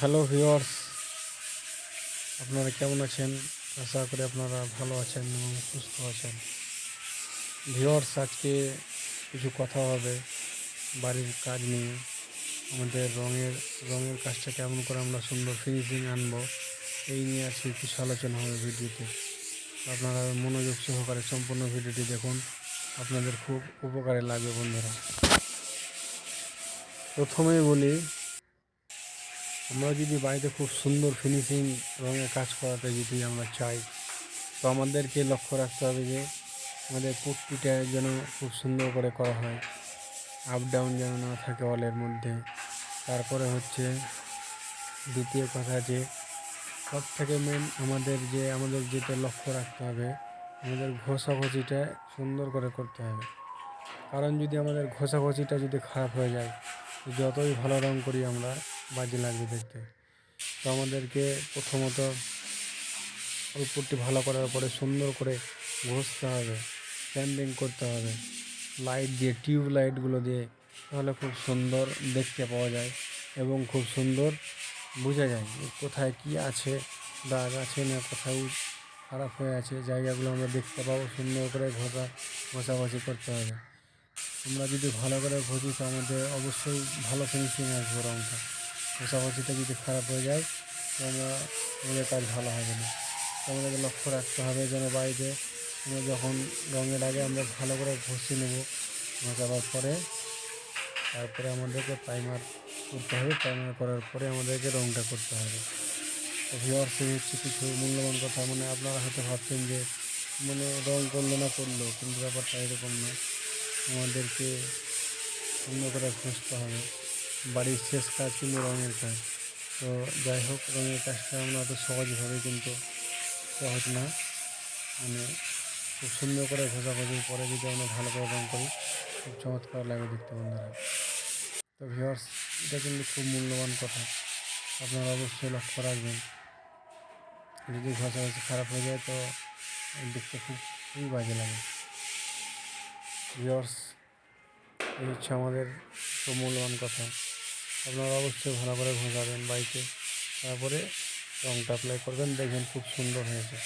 Hello viewers আপনারা কেমন আছেন? আশা করি আপনারা ভালো আছেন এবং সুস্থ আছেন। ভিওয়ার্স আজকে কিছু কথা হবে বাড়ির কাজ নিয়ে। আমাদের রঙের রঙের কাজটা কেমন করে আমরা সুন্দর ফিনিশিং আনব, এই নিয়ে আজকে কিছু আলোচনা হবে ভিডিওতে। আপনারা মনোযোগ সহকারে সম্পূর্ণ ভিডিওটি দেখুন। আপনাদের খুব উপকারে লাগবে বন্ধুরা। প্রথমেই বলি আমরা যদি বাড়িতে খুব সুন্দর ফিনিশিং রঙে কাজ করাতে যদি আমরা চাই, তো আমাদেরকে লক্ষ্য রাখতে হবে যে, আমাদের পুট্টিটা যেন খুব সুন্দর করে করা হয় আপ ডাউন যেন না থাকে অলের মধ্যে। তারপরে হচ্ছে দ্বিতীয় কথা যে সব থেকে মেন আমাদের যে, আমাদের যেটা লক্ষ্য রাখতে হবে, আমাদের ঘষাঘষিটা সুন্দর করে করতে হবে। কারণ যদি আমাদের ঘষাঘষিটা যদি খারাপ হয়ে যায় যতই ভালো রং করি আমরা বাজে লাগবে দেখতে। তো আমাদেরকে প্রথমত অল্পটি ভালো করার পরে সুন্দর করে ঘষতে হবে স্ট্যান্ডিং করতে হবে। লাইট দিয়ে টিউব লাইটগুলো দিয়ে তাহলে খুব সুন্দর দেখতে পাওয়া যায় এবং খুব সুন্দর বোঝা যায় কোথায় কি আছে, দাগ আছে না কোথায় খারাপ হয়ে আছে। জায়গাগুলো আমরা দেখতে পাবো, সুন্দর করে ঘষা, ঘষাঘষি করতে হবে। আমরা যদি ভালো করে ঘষি তো আমাদের অবশ্যই ভালো ফিনিশিং আসবে রঙটা ঘষাঘষিটা যদি খারাপ হয়ে যায় আমরা আমাদের কাজ ভালো হবে না। আমাদেরকে লক্ষ্য রাখতে হবে যেন বাড়িতে আমরা যখন রঙের আগে আমরা ভালো করে ঘষে নেব। ঘষাবার পরে তারপরে আমাদেরকে প্রাইমার করতে হবে। প্রাইমার করার পরে আমাদেরকে রঙটা করতে হবে। তো ভিওয়ার্স হচ্ছে কিছু মূল্যবান কথা। মানে আপনারা হয়তো ভাবছেন যে মানে রং করল না, করল। কিন্তু ব্যাপারটা এরকম না। আমাদেরকে অন্য করে ঘষতে হবে। বাড়ির শেষ কাজ কিন্তু রঙের কাজ। তো যাই হোক, রঙের কাজটা আমরা অত সহজভাবে কিন্তু সহজ না। মানে খুব সুন্দর করে ঘষাঘষির পরে যদি আমরা ভালো করে রং করি, খুব চমৎকার লাগে দেখতে বন্ধুরা। তো ভিওর্স এটা কিন্তু খুব মূল্যবান কথা। আপনারা অবশ্যই লক্ষ্য রাখবেন। যদি ঘষাঘষি খারাপ হয়ে যায়, তো দেখতে খুব, খুবই বাজে লাগে। ভিওর্স এই হচ্ছে আমাদের খুব মূল্যবান কথা। আপনারা অবশ্যই ভালো করে ঘষাবেন বাইকে। তারপরে রংটা অ্যাপ্লাই করবেন দেখবেন খুব সুন্দর হয়েছে।